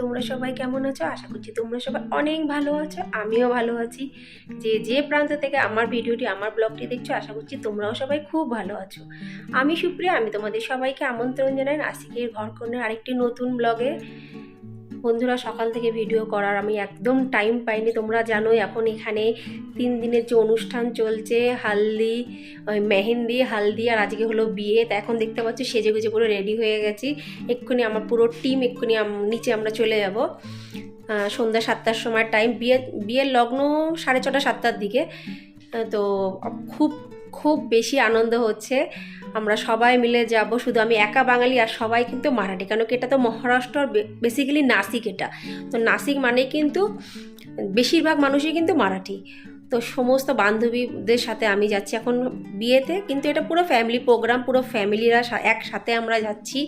তোমরা সবাই কেমন আছো? আশা করছি তোমরা সবাই অনেক ভালো আছো, আমিও ভালো আছি। যে যে প্রান্ত থেকে আমার ভিডিওটি, আমার ব্লগটি দেখছ, আশা করছি তোমরাও সবাই খুব ভালো আছো। আমি সুপ্রিয়া, আমি তোমাদের সবাইকে আমন্ত্রণ জানাই নাসিকের ঘরকন্যার আরেকটি নতুন ব্লগে। বন্ধুরা, সকাল থেকে ভিডিও করার আমি একদম টাইম পাইনি। তোমরা জানো এখন এখানে তিন দিনের যে অনুষ্ঠান চলছে, হালদি মেহেন্দি, হালদি আর আজকে হলো বিয়ে। তা এখন দেখতে পাচ্ছি সেজে গুজে পুরো রেডি হয়ে গেছি। এক্ষুনি আমার পুরো টিম এক্ষুনি নিচে আমরা চলে যাব। সন্ধ্যা সাতটার সময় টাইম বিয়ে, বিয়ের লগ্ন সাড়ে ছটা, সাতটার দিকে। তো খুব খুব বেশি আনন্দ হচ্ছে। আমরা সবাই মিলে যাব, শুধু আমি একা বাঙালি আর সবাই কিন্তু মারাঠি। কেন এটা তো মহারাষ্ট্র বেসিক্যালি নাসিক এটা। তো নাসিক মানে কিন্তু বেশিরভাগ মানুষই কিন্তু মারাঠি। তো সমস্ত বান্ধবীদের সাথে আমি যাচ্ছি এখন বিয়েতে, কিন্তু এটা পুরো ফ্যামিলি প্রোগ্রাম পুরো ফ্যামিলিরা একসাথে আমরা যাচ্ছি।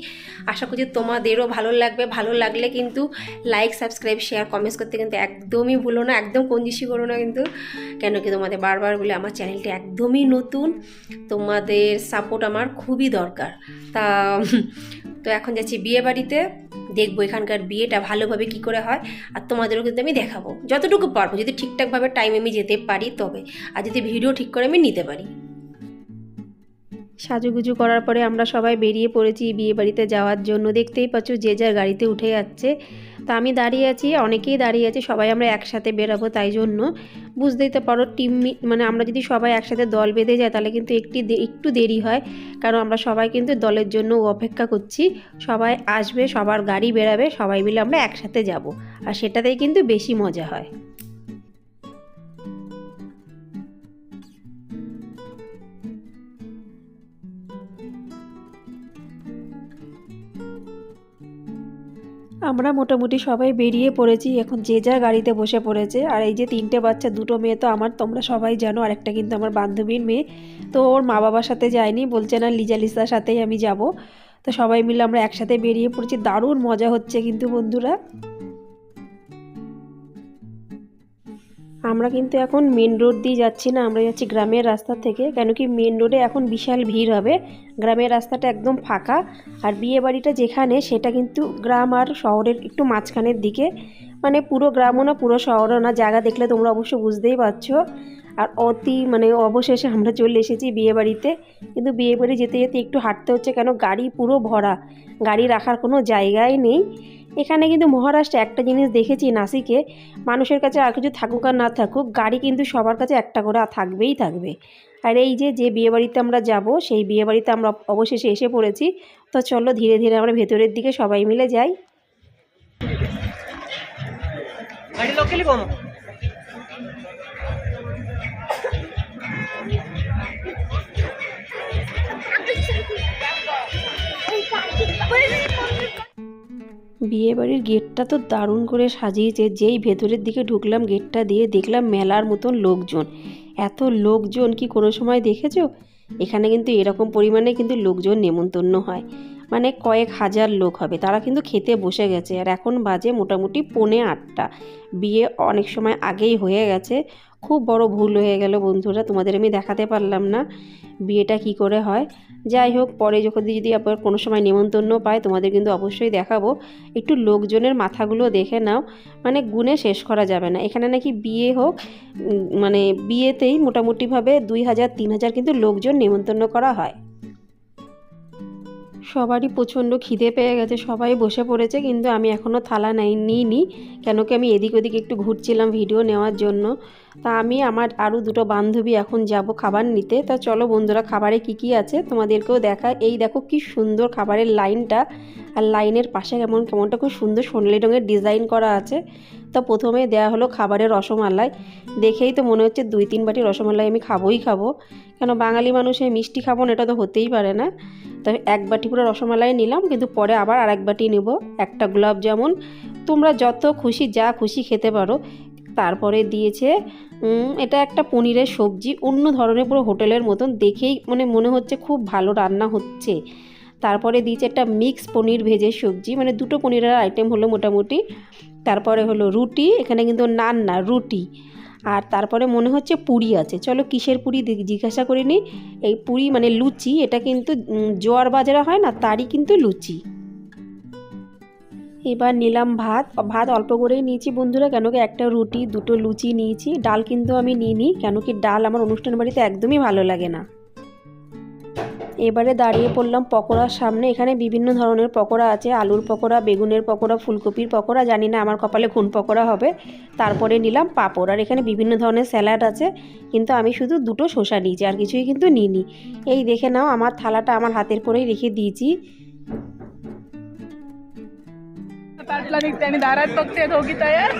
আশা করছি তোমাদেরও ভালো লাগবে। ভালো লাগলে কিন্তু লাইক সাবস্ক্রাইব শেয়ার কমেন্টস করতে কিন্তু একদমই ভুলো না, একদম কঞ্জিসি করো না কিন্তু। কেন কি তোমাদের বারবার বলে আমার চ্যানেলটি একদমই নতুন। তোমাদের সাপোর্ট আমার খুবই দরকার। তা, তো এখন যাচ্ছি বিয়ে বাড়িতে দেখব এখানকার বিয়েটা ভালোভাবে কি করে হয়, আর তোমাদেরও কিন্তু আমি দেখাবো। যতটুকু পারব, যদি ঠিকঠাকভাবে টাইম আমি যেতে পারি তবে, আর যদি ভিডিও ঠিক করে আমি নিতে পারি। সাজুগুজু করার পরে আমরা সবাই বেরিয়ে পড়েছি বিয়ে বাড়িতে যাওয়ার জন্য। দেখতেই পাচ্ছ যে যার গাড়িতে উঠে যাচ্ছে। তা আমি দাঁড়িয়ে আছি, অনেকেই দাঁড়িয়ে আছে, সবাই আমরা একসাথে বেরাবো তাই জন্য। বুঝতেই তো পারো, টিম মানে আমরা যদি সবাই একসাথে দল বেঁধে যাই, তাহলে কিন্তু একটি একটু দেরি হয়। কারণ আমরা সবাই কিন্তু দলের জন্য অপেক্ষা করছি। সবাই আসবে, সবার গাড়ি বেরাবে, সবাই মিলে আমরা একসাথে যাব। আর সেটাতেই কিন্তু বেশি মজা হয়। আমরা মোটামুটি সবাই বেরিয়ে পড়েছি। এখন যে যা গাড়িতে বসে পড়েছে। আর এই যে তিনটে বাচ্চা, দুটো মেয়ে তো আমার, তোমরা সবাই জানো। আরেকটা কিন্তু আমার বান্ধবীর মেয়ে। তো ওর মা বাবার সাথে যায়নি। বলছে, না, লিজা লিসার সাথেই আমি যাব। তো সবাই মিলে আমরা একসাথে বেরিয়ে পড়েছি। দারুণ মজা হচ্ছে কিন্তু বন্ধুরা। আমরা কিন্তু এখন মেন রোড দিয়ে যাচ্ছি না, আমরা যাচ্ছি গ্রামের রাস্তা থেকে, কেন কি মেন রোডে এখন বিশাল ভিড় হবে। গ্রামের রাস্তাটা একদম ফাঁকা, আর বিয়ে বাড়িটা যেখানে, সেটা কিন্তু গ্রাম আর শহরের একটু মাঝখানের দিকে। মানে পুরো গ্রামও না, পুরো শহরও না, জায়গা দেখলে তোমরা অবশ্য বুঝতেই পারছ। আর অতি মানে অবশেষে আমরা চলে এসেছি বিয়ে বাড়িতে। কিন্তু বিয়ে বাড়ি যেতে যেতে একটু হাঁটতে হচ্ছে, কেন গাড়ি পুরো ভরা, গাড়ি রাখার কোনো জায়গাই নেই। এখানে কিন্তু মহারাষ্ট্রে একটা জিনিস দেখেছি নাসিকে, মানুষের কাছে আর কিছু থাকুক আর না থাকুক, গাড়ি কিন্তু সবার কাছে একটা করে থাকবেই থাকবে। আর এই যে যে বিয়েবাড়িতে আমরা যাব, সেই বিয়েবাড়িতে আমরা অবশেষে এসে পড়েছি। তো চলো ধীরে ধীরে আমরা ভেতরের দিকে সবাই মিলে যাই। বিয়েবাড়ির গেটটা তো দারুণ করে সাজিয়েছে। যেই ভেতরের দিকে ঢুকলাম গেটটা দিয়ে দেখলাম মেলার মতন লোকজন। এত লোকজন কি কোনো সময় দেখেছ? এখানে কিন্তু এরকম পরিমাণে কিন্তু লোকজন নেমন্তন্ন হয়। মানে কয়েক হাজার লোক হবে। তারা কিন্তু খেতে বসে গেছে। আর এখন বাজে মোটামুটি পৌনে আটটা। বিয়ে অনেক সময় আগেই হয়ে গেছে। খুব বড় ভুল হয়ে গেল বন্ধুরা, তোমাদের আমি দেখাতে পারলাম না বিয়েটা কি করে হয়। যাই হোক, পরে যখন যদি আবার কোনো সময় নেমন্তন্ন পায়, তোমাদের কিন্তু অবশ্যই দেখাবো। একটু লোকজনের মাথাগুলো দেখে নাও। মানে গুণে শেষ করা যাবে না। এখানে নাকি বিয়ে হোক মানে বিয়েতেই মোটামুটিভাবে দুই হাজার, তিন হাজার কিন্তু লোকজন নেমন্তন্ন করা হয়। সবারই প্রচণ্ড খিদে পেয়ে গেছে, সবাই বসে পড়েছে, কিন্তু আমি এখনও থালা নাই নি কেন কি আমি এদিক ওদিক একটু ঘুরছিলাম ভিডিও নেওয়ার জন্য। তা আমি আমার আরও দুটো বান্ধবী এখন যাব খাবার নিতে। তা চলো বন্ধুরা, খাবারে কি কি আছে তোমাদেরকেও দেখা এই দেখো কি সুন্দর খাবারের লাইনটা আর লাইনের পাশে কেমন কেমনটা খুব সুন্দর সোনালি রঙের ডিজাইন করা আছে। তো প্রথমে দেয়া হলো খাবারের রসমালাই। দেখেই তো মনে হচ্ছে দুই তিন বাটি রসমালাই আমি খাবোই খাব। কেন বাঙালি মানুষে মিষ্টি খাব না, এটা তো হতেই পারে না। তো এক বাটি পুরো রসমালাই নিলাম, কিন্তু পরে আবার আর এক বাটি নেব। একটা গোলাপ জামুন। তোমরা যত খুশি, যা খুশি খেতে পারো। তারপরে দিয়েছে এটা একটা পনিরের সবজি। অন্য ধরনের পুরো হোটেলের মতন দেখেই মানে মনে হচ্ছে খুব ভালো রান্না হচ্ছে। তারপরে দিয়েছে একটা মিক্স পনির ভেজে সবজি। মানে দুটো পনিরের আইটেম হলো মোটামুটি। তারপরে হলো রুটি, এখানে কিন্তু নান না, রুটি। আর তারপরে মনে হচ্ছে পুরি আছে। চলো কিসের পুরি জিজ্ঞাসা করে নিই এই পুরি মানে লুচি। এটা কিন্তু জোয়ার বাজারে হয় না, তারই কিন্তু লুচি। এবার নিলাম ভাত। ভাত অল্প করেই নিয়েছি বন্ধুরা, কেন কি একটা রুটি, দুটো লুচি নিয়েছি। ডাল কিন্তু আমি নিইনি, কেন কি ডাল আমার অনুষ্ঠান বাড়িতে একদমই ভালো লাগে না। এবারে দাঁড়িয়ে পড়লাম পকোড়ার সামনে। এখানে বিভিন্ন ধরনের পকোড়া আছে, আলুর পকোড়া, বেগুনের পকোড়া, ফুলকপির পকোড়া, জানি না আমার কপালে কোন পকোড়া হবে। তারপরে নিলাম পাঁপড়, আর এখানে বিভিন্ন ধরনের স্যালাড আছে, কিন্তু আমি শুধু দুটো শসা নিয়েছি, আর কিছুই কিন্তু নিইনি। এই দেখে নাও, আমার থালাটা আমার হাতের পরেই রেখে দিয়েছি। ताटला निघते आणि दारात बघते दोघी तयार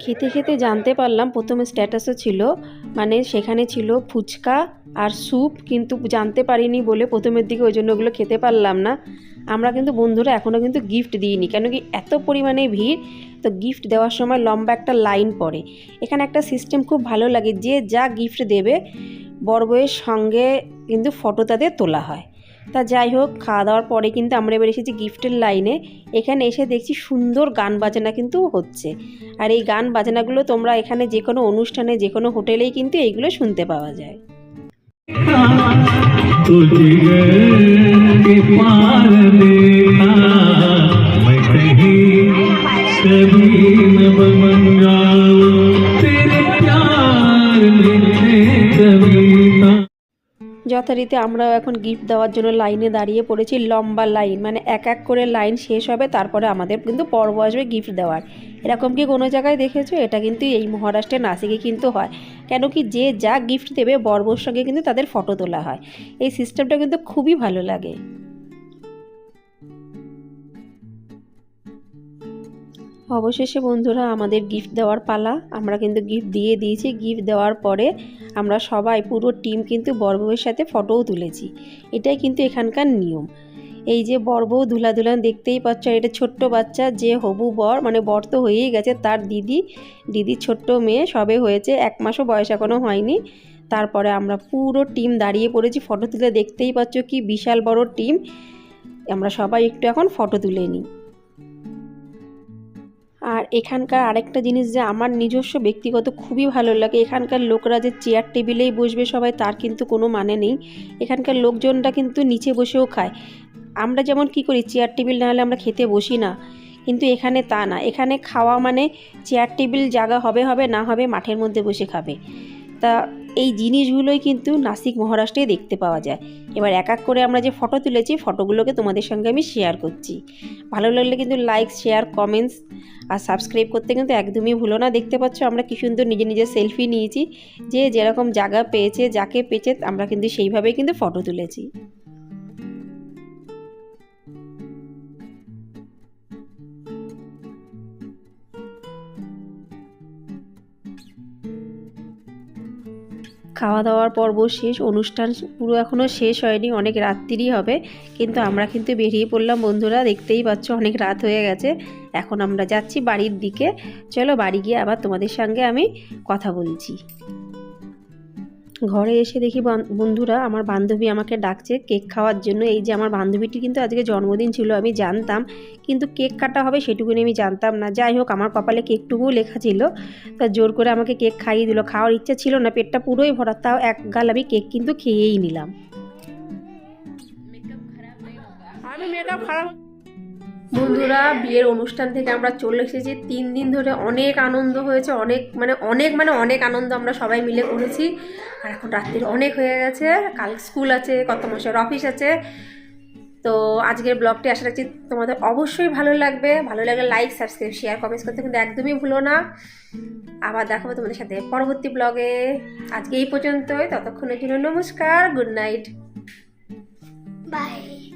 খেতে খেতে জানতে পারলাম প্রথমে স্ট্যাটাসও ছিল মানে সেখানে ছিল ফুচকা আর স্যুপ কিন্তু জানতে পারিনি বলে প্রথমের দিকে ওই জন্য ওগুলো খেতে পারলাম না। আমরা কিন্তু বন্ধুরা এখনও কিন্তু গিফট দিইনি, কেন কি এত পরিমাণে ভিড়, তো গিফট দেওয়ার সময় লম্বা একটা লাইন পড়ে। এখানে একটা সিস্টেম খুব ভালো লাগে, যে যা গিফট দেবে, বড় বউয়ের সঙ্গে কিন্তু ফটো তাদের তোলা হয়। তা যাই হোক, খাওয়া দাওয়ার পরে কিন্তু আমরা এবার এসেছি গিফটের লাইনে এখানে এসে দেখছি সুন্দর গান বাজনা কিন্তু হচ্ছে। আর এই গান বাজনাগুলো তোমরা এখানে যে কোনো অনুষ্ঠানে যে কোনো হোটেলেই কিন্তু এইগুলো শুনতে পাওয়া যায়। तुझे के पार देखा मैं कहीं कभी न बमंगाऊं যথারীতি আমরাও এখন গিফট দেওয়ার জন্য লাইনে দাঁড়িয়ে পড়েছি, লম্বা লাইন মানে এক এক করে লাইন শেষ হবে, তারপরে আমাদের কিন্তু পর্ব আসবে গিফট দেওয়ার। এরকম কি কোনো জায়গায় দেখেছ? এটা কিন্তু এই মহারাষ্ট্রের নাসিকে কিন্তু হয়। কেন কি যে যা গিফট দেবে বর্বর সঙ্গে কিন্তু তাদের ফটো তোলা হয়। এই সিস্টেমটা কিন্তু খুবই ভালো লাগে। অবশেষে বন্ধুরা আমাদের গিফট দেওয়ার পালা। আমরা কিন্তু গিফট দিয়ে দিয়েছি। গিফট দেওয়ার পরে আমরা সবাই পুরো টিম কিন্তু বরবউয়ের সাথে ফটোও তুলেছি। এটাই কিন্তু এখানকার নিয়ম। এই যে বরবউ ধুলা ধুলান দেখতেই পাচ্ছ এটা ছোট্ট বাচ্চা, যে হবু বর মানে বর তো হয়েই গেছে, তার দিদি দিদির ছোট্ট মেয়ে, সবে হয়েছে, এক মাসও বয়স এখনও হয়নি। তারপরে আমরা পুরো টিম দাঁড়িয়ে পড়েছি ফটো তুলে দেখতেই পাচ্ছ কি বিশাল বড় টিম আমরা সবাই একটু এখন ফটো তুলে নিই। আর এখানকার আরেকটা জিনিস যে আমার নিজস্ব ব্যক্তিগত খুবই ভালো লাগে, এখানকার লোকরা যে চেয়ার টেবিলেই বসবে সবাই তার কিন্তু কোনো মানে নেই। এখানকার লোকজনরা কিন্তু নিচে বসেও খায়। আমরা যেমন কি করি চেয়ার টেবিল না হলে আমরা খেতে বসি না। কিন্তু এখানে তা না, এখানে খাওয়া মানে চেয়ার টেবিল জায়গা হবে হবে না হবে মাঠের মধ্যে বসে খাবে। তা এই জিনিসগুলোই কিন্তু নাসিক মহারাষ্ট্রে দেখতে পাওয়া যায়। এবার এক এক করে আমরা যে ফটো তুলেছি ফটোগুলোকে তোমাদের সঙ্গে আমি শেয়ার করছি। ভালো লাগলে কিন্তু লাইক শেয়ার কমেন্টস আর সাবস্ক্রাইব করতে কিন্তু একদমই ভুলো না। দেখতে পাচ্ছ আমরা কি সুন্দর নিজে নিজে সেলফি নিয়েছি। যে যেরকম জায়গা পেয়েছে, যাকে পেয়েছে, আমরা কিন্তু সেইভাবেই কিন্তু ফটো তুলেছি। খাওয়া দাওয়ার পর্ব শেষ, অনুষ্ঠান পুরো এখনও শেষ হয়নি, অনেক রাত্রিরই হবে। কিন্তু আমরা কিন্তু বেরিয়ে পড়লাম, বন্ধুরা, দেখতেই পাচ্ছ অনেক রাত হয়ে গেছে। এখন আমরা যাচ্ছি বাড়ির দিকে। চলো বাড়ি গিয়ে আবার তোমাদের সঙ্গে আমি কথা বলছি। ঘরে এসে দেখি বান- বন্ধুরা আমার বান্ধবী আমাকে ডাকছে কেক খাওয়ার জন্য। এই যে আমার বান্ধবীটি কিন্তু আজকে জন্মদিন ছিল আমি জানতাম। কিন্তু কেক কাটা হবে সেটুকুনি আমি জানতাম না। যাই হোক আমার কপালে কেকটুকুও লেখা ছিল। তা জোর করে আমাকে কেক খাইয়ে দিল। খাওয়ার ইচ্ছা ছিল না পেটটা পুরোই ভরা। তাও এক গাল আমি কেক কিন্তু খেয়েই নিলাম। আমি মেকআপ খারাপ বন্ধুরা, বিয়ের অনুষ্ঠান থেকে আমরা চলে এসেছি। তিন দিন ধরে অনেক আনন্দ হয়েছে, অনেক মানে অনেক মানে অনেক আনন্দ আমরা সবাই মিলে করেছি। আর এখন রাত্রির অনেক হয়ে গেছে, কাল স্কুল আছে, কত মাসের অফিস আছে। তো আজকের ব্লগটি আশা রাখছি তোমাদের অবশ্যই ভালো লাগবে। ভালো লাগলে লাইক সাবস্ক্রাইব শেয়ার কমেন্টস করতে কিন্তু একদমই ভুলো না। আবার দেখাবো তোমাদের সাথে পরবর্তী ব্লগে। আজকে এই পর্যন্তই, ততক্ষণের জন্য নমস্কার গুড নাইট Bye.